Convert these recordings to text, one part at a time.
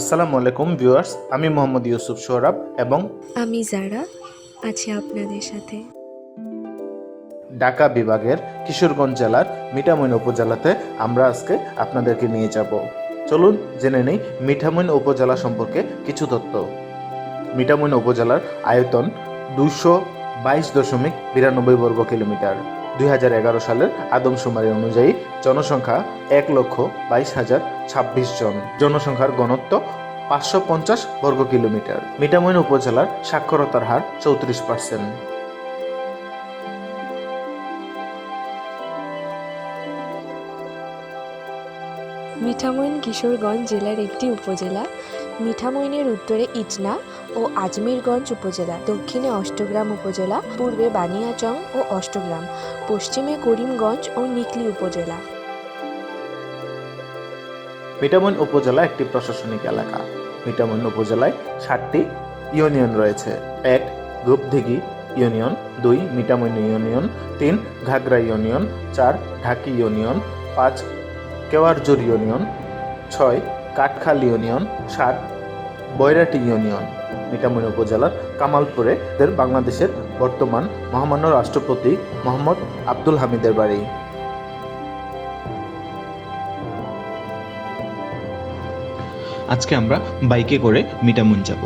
আসসালামু আলাইকুম ভিউয়ার্স আমি মোহাম্মদ ইউসুফ সোহরাব এবং আমি যারা আছি আপনাদের সাথে। ঢাকা বিভাগের কিশোরগঞ্জ জেলার মিঠামইন উপজেলাতে আমরা আজকে আপনাদেরকে নিয়ে যাব। চলুন জেনে নেই মিঠামইন উপজেলা সম্পর্কে কিছু তথ্য। মিঠামইন উপজেলার আয়তন দুশো বাইশ দশমিক বিরানব্বই বর্গ কিলোমিটার। দুই হাজার এগারো সালের আদমশুমারি অনুযায়ী জনসংখ্যা এক লক্ষ বাইশ হাজার ছাব্বিশ জন। জনসংখ্যার ঘনত্ব পাঁচশো পঞ্চাশ বর্গ কিলোমিটার। মিটামইন উপজেলার সাক্ষরতার হার চৌত্রিশ পার্সেন্ট। মিঠামইন কিশোরগঞ্জ জেলার একটি উপজেলা। মিঠামইনের উত্তরে ইটনা ও আজমিরগঞ্জ উপজেলা। দক্ষিণে অষ্টগ্রাম উপজেলা, পূর্বে বানিয়াচং ও অষ্টগ্রাম। পশ্চিমে করিমগঞ্জ ও নিকলি উপজেলা। মিঠামইন উপজেলা একটি প্রশাসনিক এলাকা। মিঠামইন উপজেলায় সাতটি ইউনিয়ন রয়েছে। এক রূপদিঘি ইউনিয়ন, দুই মিঠামইন ইউনিয়ন, তিন, ঘাগরা ইউনিয়ন, চার, ঢাকি ইউনিয়ন, পাঁচ কেওয়ারজোর ইউনিয়ন, ছয়, কাঠখাল ইউনিয়ন, সাত, বৈরাটি ইউনিয়ন। মিঠামইন উপজেলার কামালপুরে বাংলাদেশের বর্তমান মহামান্য রাষ্ট্রপতি মোহাম্মদ আব্দুল হামিদের বাড়ি। আজকে আমরা বাইকে করে মিটামুন যাব।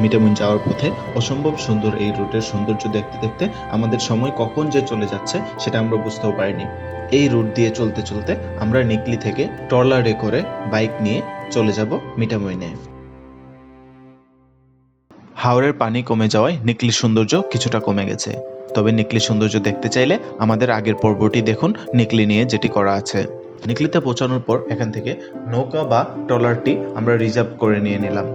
মিটামুন যাওয়ার পথে অসম্ভব সুন্দর এই রুটের সৌন্দর্য দেখতে দেখতে আমাদের সময় কখন যে চলে যাচ্ছে সেটা আমরা বুঝতেও পারিনি। এই রুট দিয়ে চলতে চলতে আমরা নিকলি থেকে ট্রলারে করে বাইক নিয়ে চলে যাব মিটামইনে। হাওরের পানি কমে যাওয়ায় নিকলির সৌন্দর্য কিছুটা কমে গেছে। তবে নিকলির সৌন্দর্য দেখতে চাইলে আমাদের আগের পর্বটি দেখুন, নিকলি নিয়ে যেটি করা আছে। নিকলিতে পৌঁছানোর পর এখান থেকে নৌকা বা ট্রলারটি আমরা রিজার্ভ করে নিয়ে নিলাম।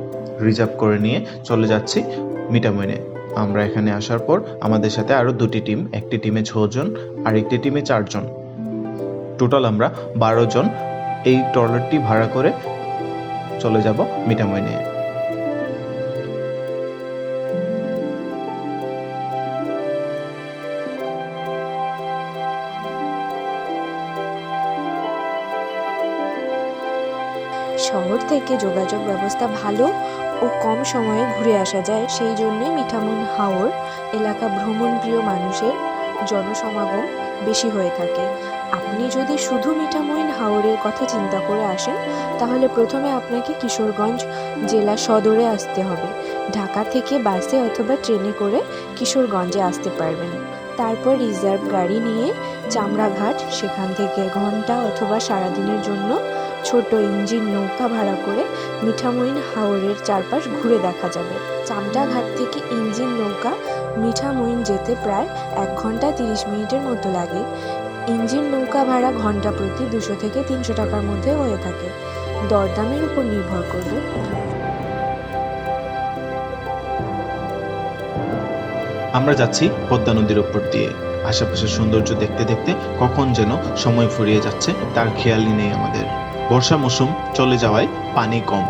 রিজার্ভ করে নিয়ে চলে যাচ্ছি মিটামইনে। আমরা এখানে আসার পর আমাদের সাথে আরও দুটি টিম, একটি টিমে ছজন আর একটি টিমে চারজন। টোটাল আমরা বারো জন এই ট্রলারটি ভাড়া করে চলে যাব মিটামইনে। শহর থেকে যোগাযোগ ব্যবস্থা ভালো ও কম সময়ে ঘুরে আসা যায়, সেই জন্যই মিঠামন হাওর এলাকা ভ্রমণপ্রিয় মানুষের জনসমাগম বেশি হয়ে থাকে। আপনি যদি শুধু মিঠামইন হাওরের কথা চিন্তা করে আসেন, তাহলে প্রথমে আপনাকে কিশোরগঞ্জ জেলা সদরে আসতে হবে। ঢাকা থেকে বাসে অথবা ট্রেনে করে কিশোরগঞ্জে আসতে পারবেন। তারপর রিজার্ভ গাড়ি নিয়ে চামড়াঘাট, সেখান থেকে ঘণ্টা অথবা সারাদিনের জন্য ছোট ইঞ্জিন নৌকা ভাড়া করে মিঠামইন হাওরের চারপাশ ঘুরে দেখা যাবে। চামড়াঘাট থেকে ইঞ্জিন নৌকা মিঠামইন যেতে প্রায় এক ঘণ্টা তিরিশ মিনিটের মতো লাগে। ইঞ্জিন নৌকা ভাড়া ঘণ্টা প্রতি দুশো থেকে তিনশো টাকার মধ্যে হয়ে থাকে। দরদামের উপর নির্ভর করবে। আমরা যাচ্ছি পদ্মা নদীর উপর দিয়ে। আশেপাশের সৌন্দর্য দেখতে দেখতে কখন যেন সময় ফুরিয়ে যাচ্ছে, তার খেয়ালই নেই আমাদের। বর্ষা মৌসুম চলে যাওয়ায় পানি কম।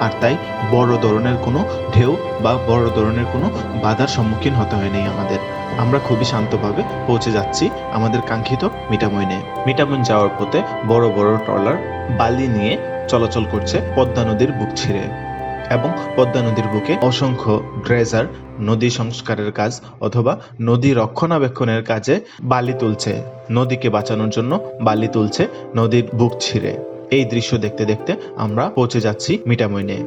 আর তাই বড় ধরনের কোনো ঢেউ বা বড় ধরনের কোনো বাধার সম্মুখীন হতে হয়নি আমাদের। আমরা খুবই শান্তভাবে পৌঁছে যাচ্ছি আমাদের কাঙ্ক্ষিত মিটামইনে মিটামইন যাওয়ার পথে বড় বড় ট্রলার, বালি নিয়ে চলাচল করছে পদ্মা নদীর বুক ছিঁড়ে। এবং পদ্মা নদীর বুকে অসংখ্য ড্রেজার নদী সংস্কারের কাজ অথবা নদী রক্ষণাবেক্ষণের কাজে বালি তুলছে। নদীকে বাঁচানোর জন্য বালি তুলছে নদীর বুক ছিঁড়ে। এই দৃশ্য দেখতে দেখতে আমরা পৌঁছে যাচ্ছি মিটামইনে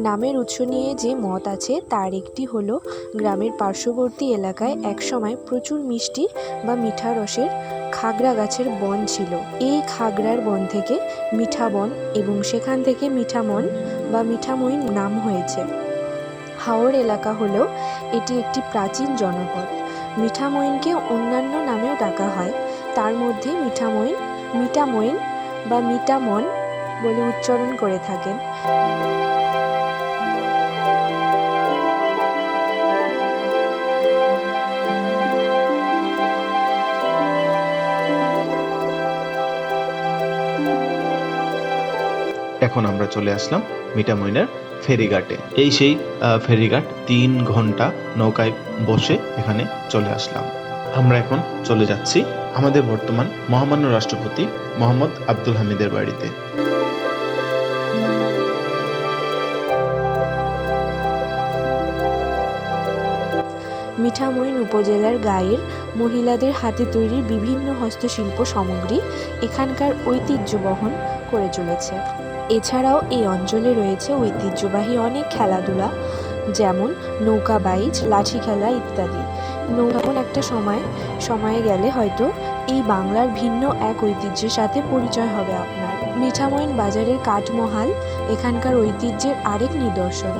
নামের উৎস নিয়ে যে মত আছে, তার একটি হলো, গ্রামের পার্শ্ববর্তী এলাকায় একসময় প্রচুর মিষ্টি বা মিঠা রসের খাগড়া গাছের বন ছিল। এই খাগড়ার বন থেকে মিঠা বন এবং সেখান থেকে মিঠামন বা মিঠামইন নাম হয়েছে। হাওর এলাকা হলেও এটি একটি প্রাচীন জনপদ। মিঠামইনকে অন্যান্য নামেও ডাকা হয়। তার মধ্যে মিঠামইন, মিটামইন বা মিটামন বলে উচ্চারণ করে থাকেন। এখন আমরা চলে আসলাম মিটামইনের ফেরিঘাটে। এই সেই ফেরিঘাট, তিন ঘণ্টা নৌকায় বসে এখানে চলে আসলাম। আমরা এখন চলে যাচ্ছি আমাদের বর্তমান মহামান্য রাষ্ট্রপতি মোহাম্মদ আব্দুল হামিদের বাড়িতে। মিঠামইন উপজেলার গায়ের মহিলাদের হাতে তৈরি বিভিন্ন হস্তশিল্প সামগ্রী এখানকার ঐতিহ্য বহন করে চলেছে। এছাড়াও এই অঞ্চলে রয়েছে ঐতিহ্যবাহী অনেক খেলাধুলা, যেমন নৌকা, বাইচ, লাঠি খেলা ইত্যাদি। নৌকা একটা সময়, সময়ে গেলে হয়তো এই বাংলার ভিন্ন এক ঐতিহ্যের সাথে পরিচয় হবে আপনার। মিঠামইন বাজারের কাঠমহাল, এখানকার ঐতিহ্যের আরেক নিদর্শন।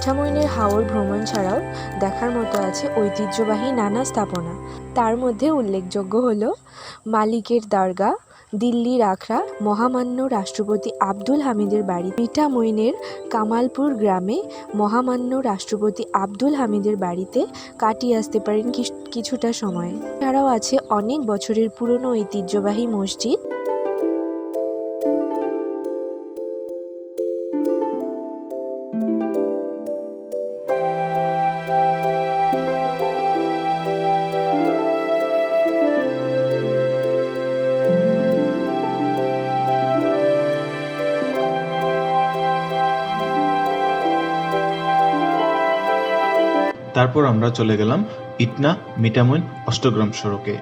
মিঠামইনের হাওর ভ্রমণ ছাড়াও দেখার মতো আছে ঐতিহ্যবাহী নানা স্থাপনা। তার মধ্যে উল্লেখযোগ্য হল মালিকের দরগা, দিল্লির আখড়া, মহামান্য রাষ্ট্রপতি আব্দুল হামিদের বাড়ি মিঠামইনের কামালপুর গ্রামে মহামান্য রাষ্ট্রপতি আব্দুল হামিদের বাড়িতে কাটিয়ে আসতে পারেন কিছুটা সময়। এছাড়াও আছে অনেক বছরের পুরনো ঐতিহ্যবাহী মসজিদ। তারপর আমরা চলে গেলাম ইটনা মিটামইন অষ্টগ্রাম সড়কে।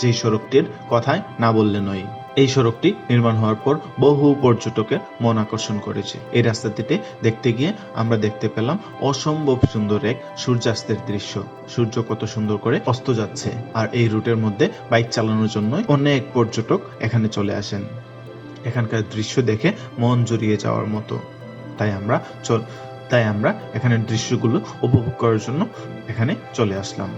যেই সড়কটির কথায় না বললে নয়। এই সড়কটি নির্মাণ হওয়ার পর বহু পর্যটকের মন আকর্ষণ করেছে। এই রাস্তাটিতে দেখতে গিয়ে আমরা দেখতে পেলাম অসম্ভব সুন্দর এক সূর্যাস্তের দৃশ্য। সূর্য কত সুন্দর করে অস্ত যাচ্ছে আর এই রুটের মধ্যে বাইক চালানোর জন্য অনেক পর্যটক এখানে চলে আসেন। এখানকার দৃশ্য দেখে মন জড়িয়ে যাওয়ার মতো। তাই আমরা চল তাই আমরা এখানে দৃশ্যগুলো উপভোগ করার জন্য এখানে চলে আসলাম।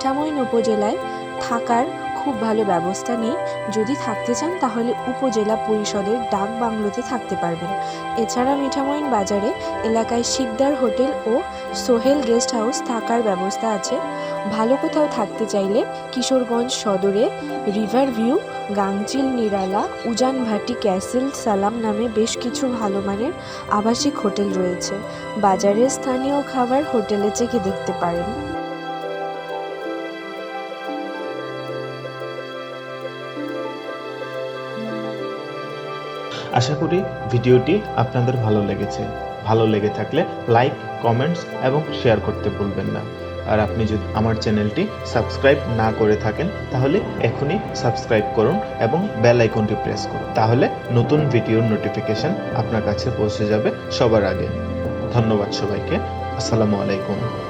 মিঠামইন উপজেলায় থাকার খুব ভালো ব্যবস্থা নেই। যদি থাকতে চান, তাহলে উপজেলা পরিষদের ডাক বাংলোতে থাকতে পারবেন। এছাড়া মিঠামইন বাজারে এলাকায় শিকদার হোটেল ও সোহেল গেস্ট হাউস থাকার ব্যবস্থা আছে। ভালো কোথাও থাকতে চাইলে কিশোরগঞ্জ সদরে রিভার ভিউ, গাংচিল, নিরালা, উজানভাটি ক্যাসেল, সালাম নামে বেশ কিছু ভালো মানের আবাসিক হোটেল রয়েছে। বাজারের স্থানীয় খাবার হোটেলে চেখে দেখতে পারেন। আশা করি ভিডিওটি আপনাদের ভালো লেগেছে। ভালো লেগে থাকলে লাইক, কমেন্টস এবং শেয়ার করতে ভুলবেন না। আর আপনি যদি আমার চ্যানেলটি সাবস্ক্রাইব না করে থাকেন, তাহলে এখনই সাবস্ক্রাইব করুন এবং বেল আইকনটি প্রেস করুন। তাহলে নতুন ভিডিওর নোটিফিকেশন আপনার কাছে পৌঁছে যাবে সবার আগে। ধন্যবাদ সবাইকে। আসসালামু আলাইকুম।